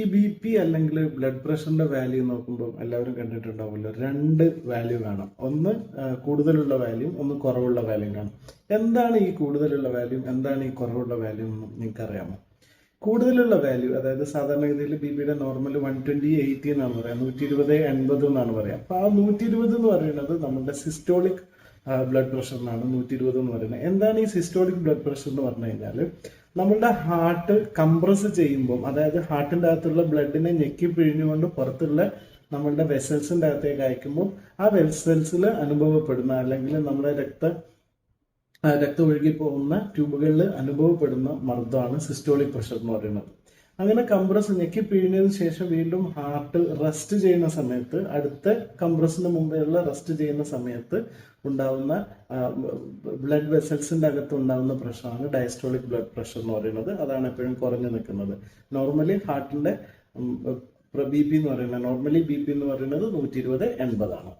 ഈ B P അല്ലെങ്കിൽ blood പ്രഷറിന്റെ വാല്യൂ നോക്കുമ്പോൾ എല്ലാവരും കണ്ടിട്ടുണ്ടാവുമല്ലോ. രണ്ട് വാല്യൂ കാണാം ഒന്ന് കൂടുതലുള്ള വാല്യൂ ഒന്ന് കുറവുള്ള വാല്യൂ കാണാം എന്താണ് ഈ കൂടുതലുള്ള വാല്യൂ എന്താണ് ഈ കുറവുള്ള വാല്യൂ എന്ന് നിങ്ങൾക്ക് അറിയാമോ കൂടുതലുള്ള വാല്യൂ അതായത് സാധാരണഗതിയിൽ ബി പിയുടെ നോർമൽ വൺ ട്വന്റി എയ്റ്റി എന്നാണ് പറയാം നൂറ്റി ഇരുപത് എൺപത് എന്നാണ് പറയാം അപ്പൊ ആ നൂറ്റി ഇരുപത് എന്ന് പറയുന്നത് നമ്മുടെ സിസ്റ്റോളിക് ബ്ലഡ് പ്രഷറിനാണ് നൂറ്റി ഇരുപത് എന്ന് പറയുന്നത്. എന്താണ് ഈ സിസ്റ്റോളിക് ബ്ലഡ് പ്രഷർ എന്ന് പറഞ്ഞു കഴിഞ്ഞാൽ നമ്മളുടെ ഹാർട്ട് കംപ്രസ് ചെയ്യുമ്പോൾ അതായത് ഹാർട്ടിന്റെ അകത്തുള്ള ബ്ലഡിനെ ഞെക്കി പിഴിഞ്ഞുകൊണ്ട് പുറത്തുള്ള നമ്മളുടെ വെസൽസിന്റെ അകത്തേക്ക് അയക്കുമ്പോൾ ആ വെസൽസിൽ അനുഭവപ്പെടുന്ന അല്ലെങ്കിൽ നമ്മുടെ രക്ത രക്തം ഒഴുകി പോകുന്ന ട്യൂബുകളിൽ അനുഭവപ്പെടുന്ന മർദ്ദമാണ് സിസ്റ്റോളിക് പ്രഷർ എന്ന് പറയുന്നത്. അങ്ങനെ കംപ്രസ് ഞെക്കി പിഴിഞ്ഞതിന് ശേഷം വീണ്ടും ഹാർട്ട് റെസ്റ്റ് ചെയ്യുന്ന സമയത്ത് അടുത്ത കംപ്രസിന് മുമ്പേയുള്ള റെസ്റ്റ് ചെയ്യുന്ന സമയത്ത് ഉണ്ടാവുന്ന ബ്ലഡ് വെസൽസിന്റെ അകത്ത് ഉണ്ടാവുന്ന പ്രഷറാണ് ഡയസ്റ്റോളിക് ബ്ലഡ് പ്രഷർ എന്ന് പറയുന്നത്. അതാണ് എപ്പോഴും കുറഞ്ഞു നിൽക്കുന്നത്. നോർമലി ഹാർട്ടിന്റെ ബി പി എന്ന് പറയുന്നത് നോർമലി ബി പി എന്ന് പറയുന്നത് നൂറ്റി ഇരുപത് എൺപതാണ്.